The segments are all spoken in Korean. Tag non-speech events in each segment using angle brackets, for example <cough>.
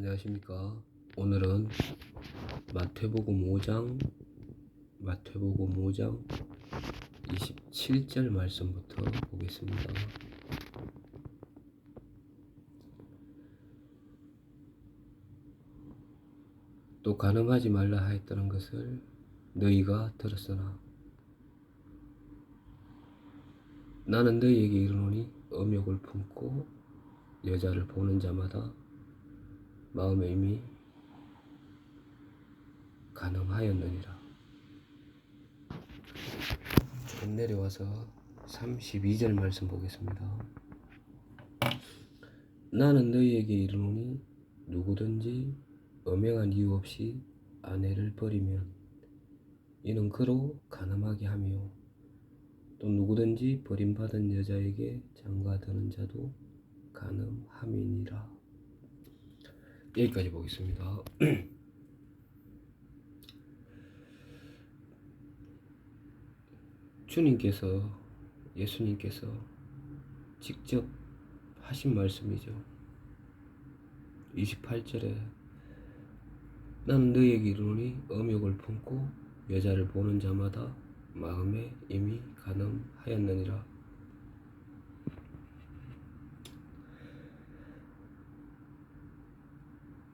안녕하십니까. 오늘은 마태복음 5장, 마태복음 5장 27절 말씀부터 보겠습니다. 또 가늠하지 말라 하였다는 것을 너희가 들었으나 나는 너희에게 이르노니 음욕을 품고 여자를 보는 자마다 마음에 이미 가늠하였느니라. 좀 내려와서 32절 말씀 보겠습니다. 나는 너희에게 이르노니 누구든지 엄행한 이유 없이 아내를 버리면 이는 그로 가늠하게 하며 또 누구든지 버림받은 여자에게 장가드는 자도 가늠함이니라. 여기까지 보겠습니다. <clears throat> 주님께서 예수님께서 직접 하신 말씀이죠. 28절에 나는 너희에게 이르노니 음욕을 품고 여자를 보는 자마다 마음에 이미 가늠하였느니라.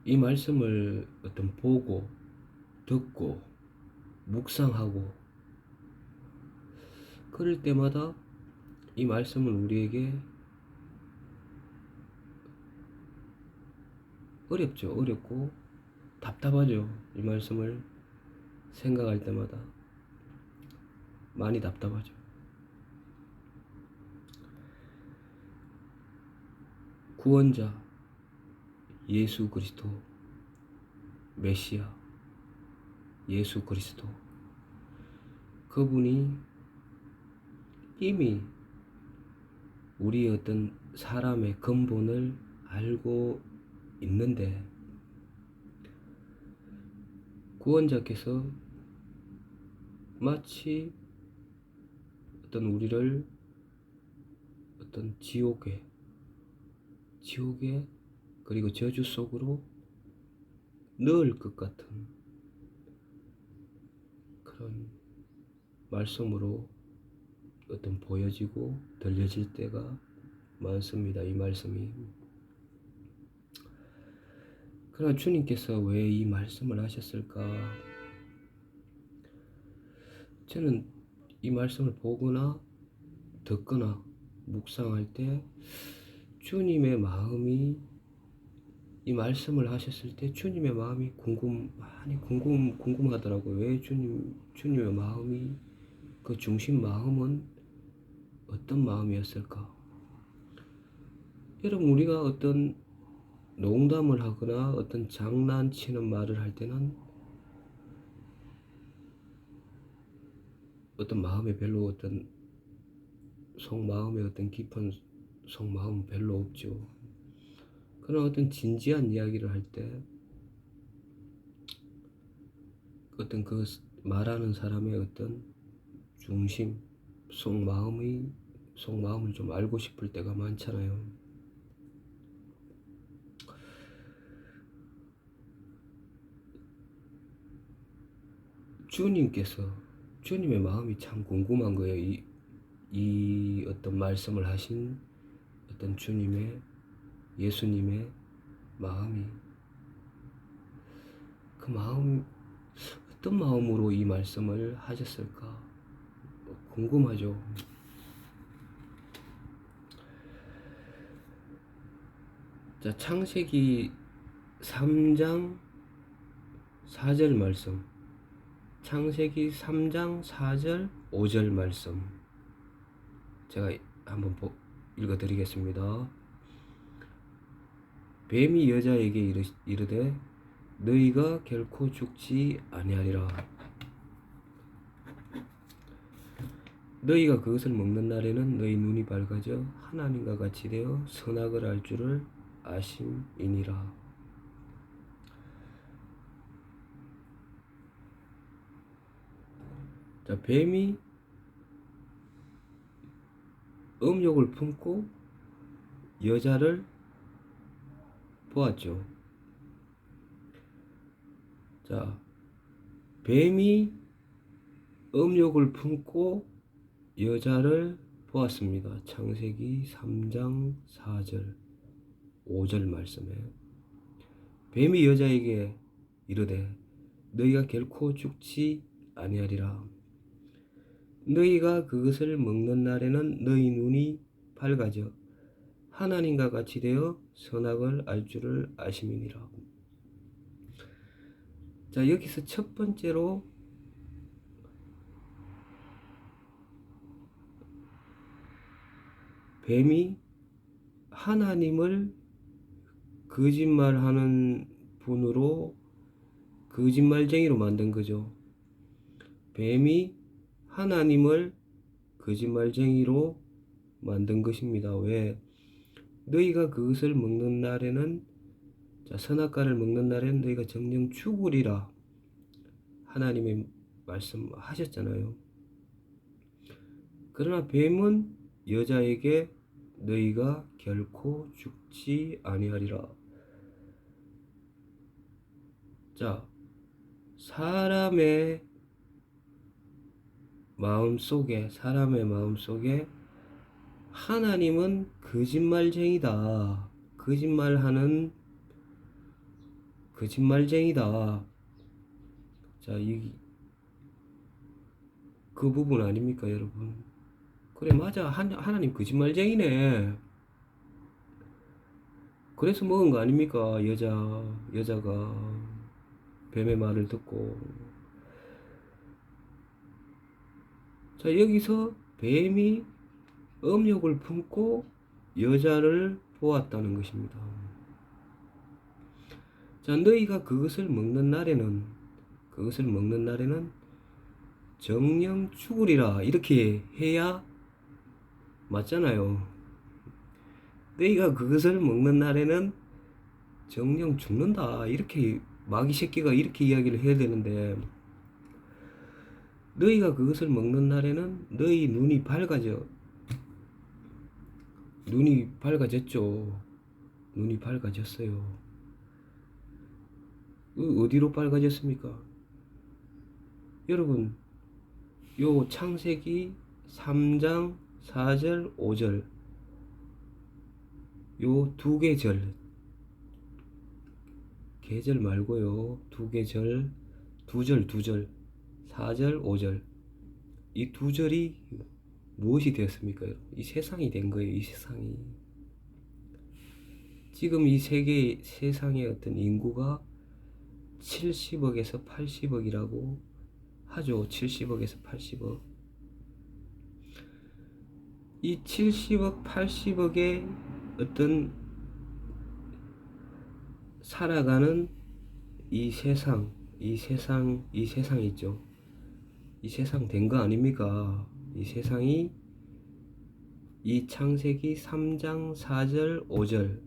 이 말씀을 어떤 보고 듣고 묵상하고 그럴 때마다 이 말씀은 우리에게 어렵죠. 어렵고 답답하죠. 이 말씀을 생각할 때마다 많이 답답하죠. 구원자 예수 그리스도 메시아 예수 그리스도. 그분이 이미 우리 어떤 사람의 근본을 알고 있는데 구원자께서 마치 어떤 우리를 어떤 지옥에 지옥에 그리고 저주 속으로 넣을 것 같은 그런 말씀으로 어떤 보여지고 들려질 때가 많습니다. 이 말씀이. 그러나 주님께서 왜 이 말씀을 하셨을까? 저는 이 말씀을 보거나 듣거나 묵상할 때 주님의 마음이 이 말씀을 하셨을 때 주님의 마음이 궁금 많이 궁금 궁금하더라고요. 왜 주님 주님의 마음이 그 중심 마음은 어떤 마음이었을까? 여러분 우리가 어떤 농담을 하거나 어떤 장난치는 말을 할 때는 어떤 마음에 별로 어떤 속마음에 어떤 깊은 속마음은 별로 없죠. 그런 어떤 진지한 이야기를 할 때 어떤 그 말하는 사람의 어떤 중심, 속마음이 속마음을 좀 알고 싶을 때가 많잖아요. 주님께서 주님의 마음이 참 궁금한 거예요. 이, 이 어떤 말씀을 하신 어떤 주님의 예수님의 마음이 그 마음 어떤 마음으로 이 말씀을 하셨을까 궁금하죠. 자 창세기 3장 4절 말씀 창세기 3장 4절 5절 말씀 제가 한번 읽어 드리겠습니다. 뱀이 여자에게 이르되 너희가 결코 죽지 아니하리라. 너희가 그것을 먹는 날에는 너희 눈이 밝아져 하나님과 같이 되어 선악을 알 줄을 아심이니라. 자, 뱀이 음욕을 품고 여자를 보았죠. 자, 뱀이 음욕을 품고 여자를 보았습니다. 창세기 3장 4절, 5절 말씀에 뱀이 여자에게 이르되 너희가 결코 죽지 아니하리라. 너희가 그것을 먹는 날에는 너희 눈이 밝아져 하나님과 같이 되어 선악을 알 줄을 아심이니라. 자, 여기서 첫 번째로 뱀이 하나님을 거짓말하는 분으로 거짓말쟁이로 만든 거죠. 뱀이 하나님을 거짓말쟁이로 만든 것입니다. 왜? 너희가 그것을 먹는 날에는 자, 선악과를 먹는 날에는 너희가 정령 죽으리라. 하나님의 말씀하셨잖아요. 그러나 뱀은 여자에게 너희가 결코 죽지 아니하리라. 자, 사람의 마음 속에, 사람의 마음 속에 하나님은 거짓말쟁이다. 거짓말하는 거짓말쟁이다. 자, 이, 그 부분 아닙니까, 여러분? 그래, 맞아. 한, 하나님 거짓말쟁이네. 그래서 먹은 거 아닙니까? 여자, 여자가 뱀의 말을 듣고. 자, 여기서 뱀이 음욕을 품고 여자를 보았다는 것입니다. 자, 너희가 그것을 먹는 날에는, 그것을 먹는 날에는 정령 죽으리라. 이렇게 해야 맞잖아요. 너희가 그것을 먹는 날에는 정령 죽는다. 이렇게 마귀 새끼가 이렇게 이야기를 해야 되는데, 너희가 그것을 먹는 날에는 너희 눈이 밝아져. 눈이 밝아졌죠. 눈이 밝아졌어요. 그 어디로 밝아졌습니까? 여러분, 요 창세기 3장 4절, 5절, 요 두 개 절, 계절 말고요, 두 개 절, 두 절, 두 절, 4절, 5절, 이 두 절이 무엇이 되었습니까? 이 세상이 된 거예요, 이 세상이. 지금 이 세계, 세상의 어떤 인구가 70억에서 80억이라고 하죠. 70억에서 80억. 이 70억, 80억의 어떤 살아가는 이 세상, 이 세상, 이 세상 있죠. 이 세상 된 거 아닙니까? 이 세상이 이 창세기 3장 4절 5절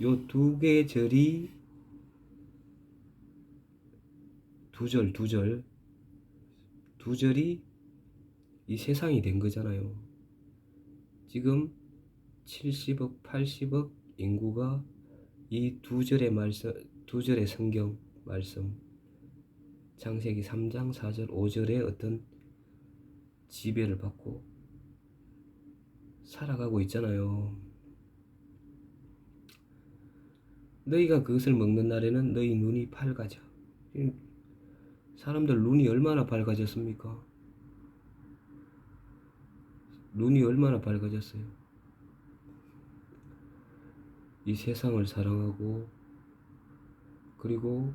요 두 개의 절이 두 절, 두 절, 두 절이 이 세상이 된 거잖아요. 지금 70억, 80억 인구가 이 두 절의 말씀, 두 절의 성경 말씀, 창세기 3장 4절, 5절의 어떤 지배를 받고 살아가고 있잖아요. 너희가 그것을 먹는 날에는 너희 눈이 밝아져. 사람들 눈이 얼마나 밝아졌습니까? 눈이 얼마나 밝아졌어요? 이 세상을 사랑하고 그리고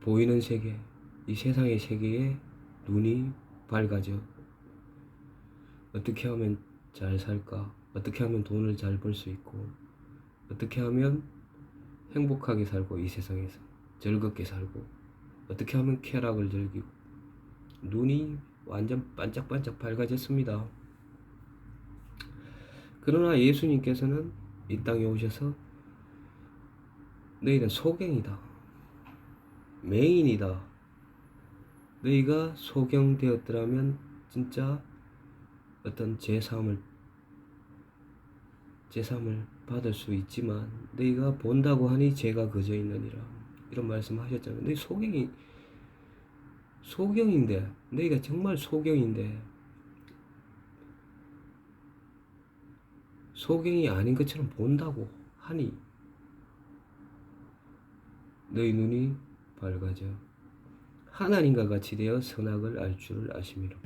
보이는 세계, 이 세상의 세계에 눈이 밝아져. 어떻게 하면 잘 살까? 어떻게 하면 돈을 잘 벌 수 있고, 어떻게 하면 행복하게 살고, 이 세상에서 즐겁게 살고, 어떻게 하면 쾌락을 즐기고, 눈이 완전 반짝반짝 밝아졌습니다. 그러나 예수님께서는 이 땅에 오셔서 너희는 소경이다. 맹인이다. 너희가 소경되었더라면 진짜 어떤 제사함을 제사함을 받을 수 있지만 너희가 본다고 하니 죄가 그저 있느니라. 이런 말씀하셨잖아요. 너 소경이 소경인데 너희가 정말 소경인데 소경이 아닌 것처럼 본다고 하니 너희 눈이 밝아져 하나님과 같이 되어 선악을 알 줄을 아심이라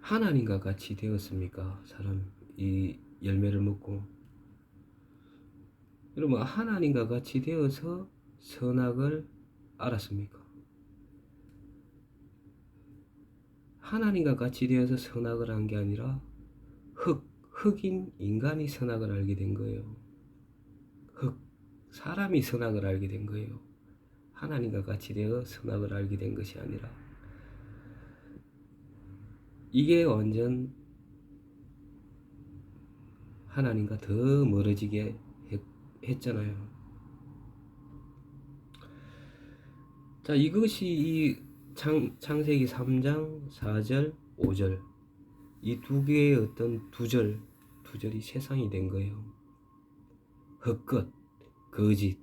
하나님과 같이 되었습니까? 사람 이 열매를 먹고 여러분 하나님과 같이 되어서 선악을 알았습니까? 하나님과 같이 되어서 선악을 한 게 아니라 흙, 흙인 인간이 선악을 알게 된 거예요. 흙, 사람이 선악을 알게 된 거예요. 하나님과 같이 되어 선악을 알게 된 것이 아니라 이게 완전 하나님과 더 멀어지게 했, 했잖아요. 자, 이것이 이 창, 창세기 3장 4절, 5절 이 두 개의 어떤 두 절, 두 절이 세상이 된 거예요. 헛것, 거짓.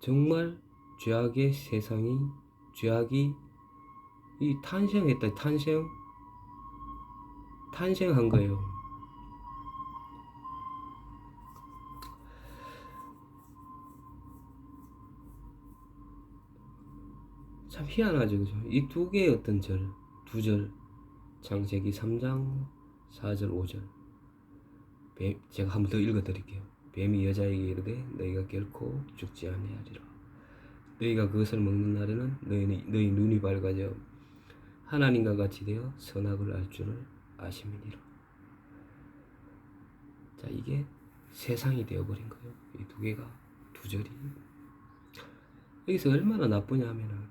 정말 죄악의 세상이 죄악이 이 탄생했다. 탄생 탄생한 거예요. 참 희한하죠, 그죠? 이 두 개의 어떤 절, 두 절, 창세기 3장 4절 5절. 뱀, 제가 한 번 더 읽어드릴게요. 뱀이 여자에게 이르되 너희가 결코 죽지 아니하리라. 너희가 그것을 먹는 날에는 너희, 너희 눈이 밝아져 하나님과 같이 되어 선악을 알 줄을 아심이니라. 자, 이게 세상이 되어버린 거예요. 이 두 개가 두 절이. 여기서 얼마나 나쁘냐 하면은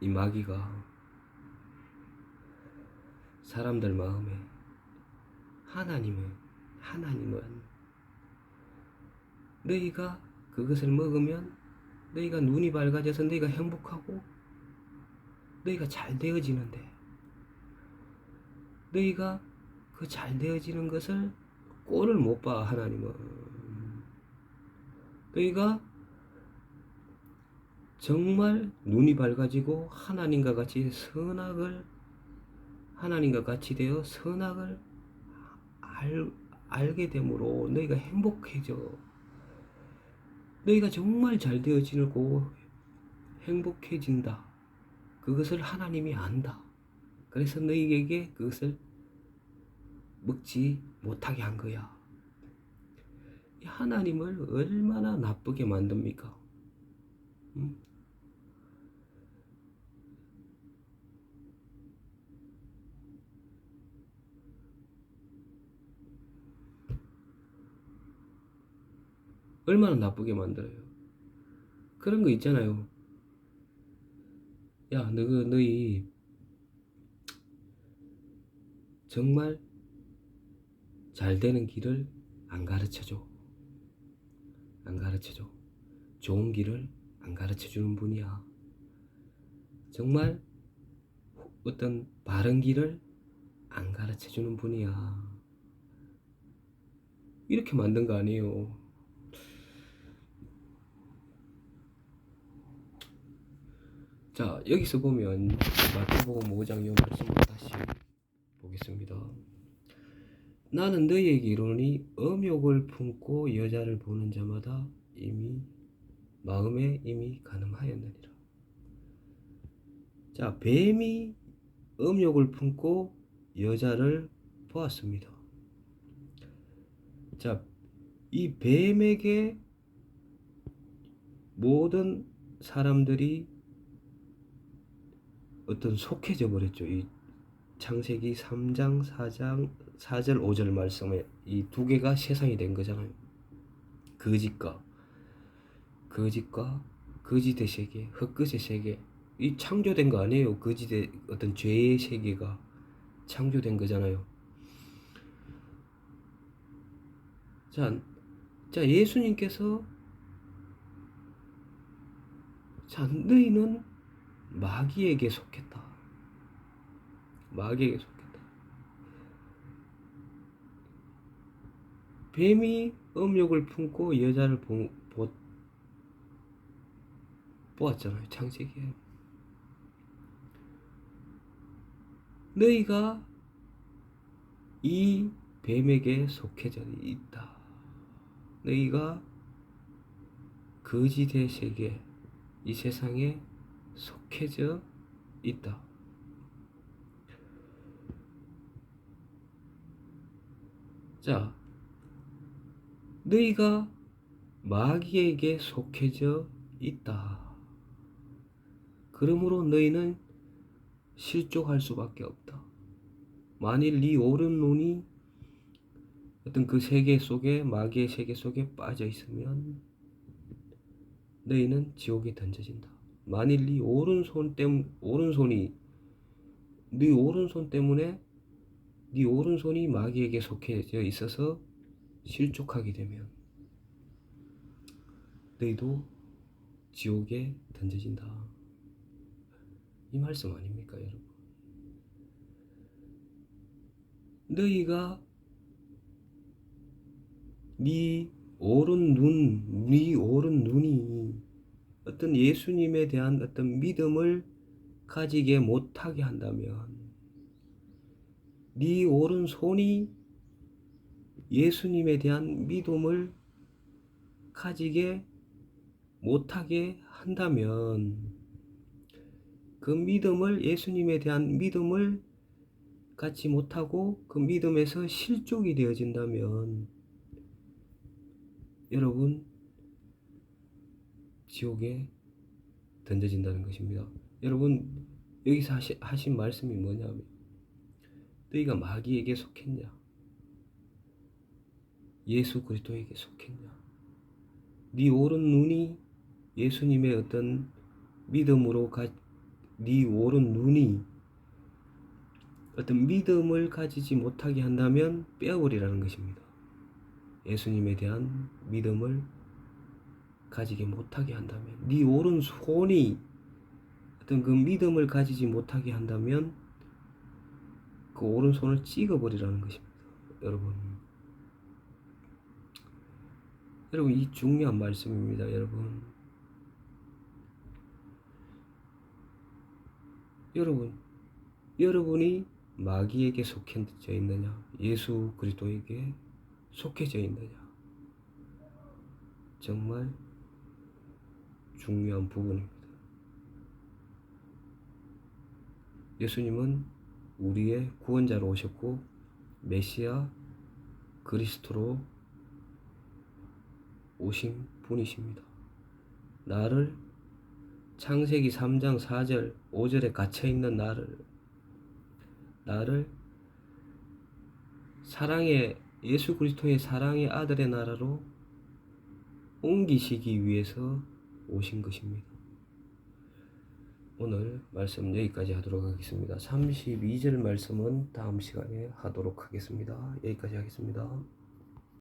이 마귀가 사람들 마음에 하나님은 하나님은 너희가 그것을 먹으면 너희가 눈이 밝아져서 너희가 행복하고 너희가 잘 되어지는데 너희가 그 잘 되어지는 것을 꼴을 못 봐 하나님은 너희가 정말 눈이 밝아지고 하나님과 같이 선악을 하나님과 같이 되어 선악을 알, 알게 되므로 너희가 행복해져. 너희가 정말 잘 되어지고 행복해진다. 그것을 하나님이 안다. 그래서 너희에게 그것을 먹지 못하게 한 거야. 하나님을 얼마나 나쁘게 만듭니까? 음? 얼마나 나쁘게 만들어요. 그런 거 있잖아요. 야, 너, 너희 정말 잘 되는 길을 안 가르쳐 줘. 안 가르쳐 줘. 좋은 길을 안 가르쳐 주는 분이야. 정말 어떤 바른 길을 안 가르쳐 주는 분이야. 이렇게 만든 거 아니에요. 자, 여기서 보면 마태복음 5장 요 말씀을 다시 보겠습니다. 나는 너희에게 이르노니 음욕을 품고 여자를 보는 자마다 이미 마음에 이미 가늠하였느니라. 자, 뱀이 음욕을 품고 여자를 보았습니다. 자, 이 뱀에게 모든 사람들이 어떤 속해져 버렸죠. 이 창세기 3장, 4장, 4절, 5절 말씀에 이 두 개가 세상이 된 거잖아요. 거짓과 거짓과 거짓의 세계, 헛것의 세계. 이 창조된 거 아니에요. 거짓의 어떤 죄의 세계가 창조된 거잖아요. 자, 자 예수님께서 자 너희는 마귀에게 속했다. 마귀에게 속했다. 뱀이 음욕을 품고 여자를 보, 보, 보았잖아요. 창세기에. 너희가 이 뱀에게 속해져 있다. 너희가 거짓의 세계, 이 세상에 속해져 있다. 자, 너희가 마귀에게 속해져 있다. 그러므로 너희는 실족할 수밖에 없다. 만일 네 옳은 눈이 어떤 그 세계 속에 마귀의 세계 속에 빠져 있으면 너희는 지옥에 던져진다. 만일 네 오른손 때문 오른손이 네 오른손 때문에 네 오른손이 마귀에게 속해져 있어서 실족하게 되면 너희도 지옥에 던져진다. 이 말씀 아닙니까, 여러분? 너희가 네 오른 눈, 네 오른 눈이 어떤 예수님에 대한 어떤 믿음을 가지게 못하게 한다면 네 오른 손이 예수님에 대한 믿음을 가지게 못하게 한다면 그 믿음을 예수님에 대한 믿음을 갖지 못하고 그 믿음에서 실족이 되어진다면 여러분 지옥에 던져진다는 것입니다. 여러분 여기서 하시, 하신 말씀이 뭐냐면 너희가 마귀에게 속했냐? 예수 그리스도에게 속했냐? 네 오른 눈이 예수님의 어떤 믿음으로 가, 네 오른 눈이 어떤 믿음을 가지지 못하게 한다면 빼어버리라는 것입니다. 예수님에 대한 믿음을 가지게 못하게 한다면 네 오른 손이 어떤 그 믿음을 가지지 못하게 한다면 그 오른손을 찍어버리라는 것입니다. 여러분. 여러분, 이 중요한 말씀입니다, 여러분. 여러분, 여러분이 마귀에게 속해져 있느냐, 예수 그리스도에게 속해져 있느냐. 정말 중요한 부분입니다. 예수님은 우리의 구원자로 오셨고 메시아 그리스도로 오신 분이십니다. 나를 창세기 3장 4절 5절에 갇혀 있는 나를 나를 사랑의 예수 그리스도의 사랑의 아들의 나라로 옮기시기 위해서 오신 것입니다. 오늘 말씀 여기까지 하도록 하겠습니다. 32절 말씀은 다음 시간에 하도록 하겠습니다. 여기까지 하겠습니다.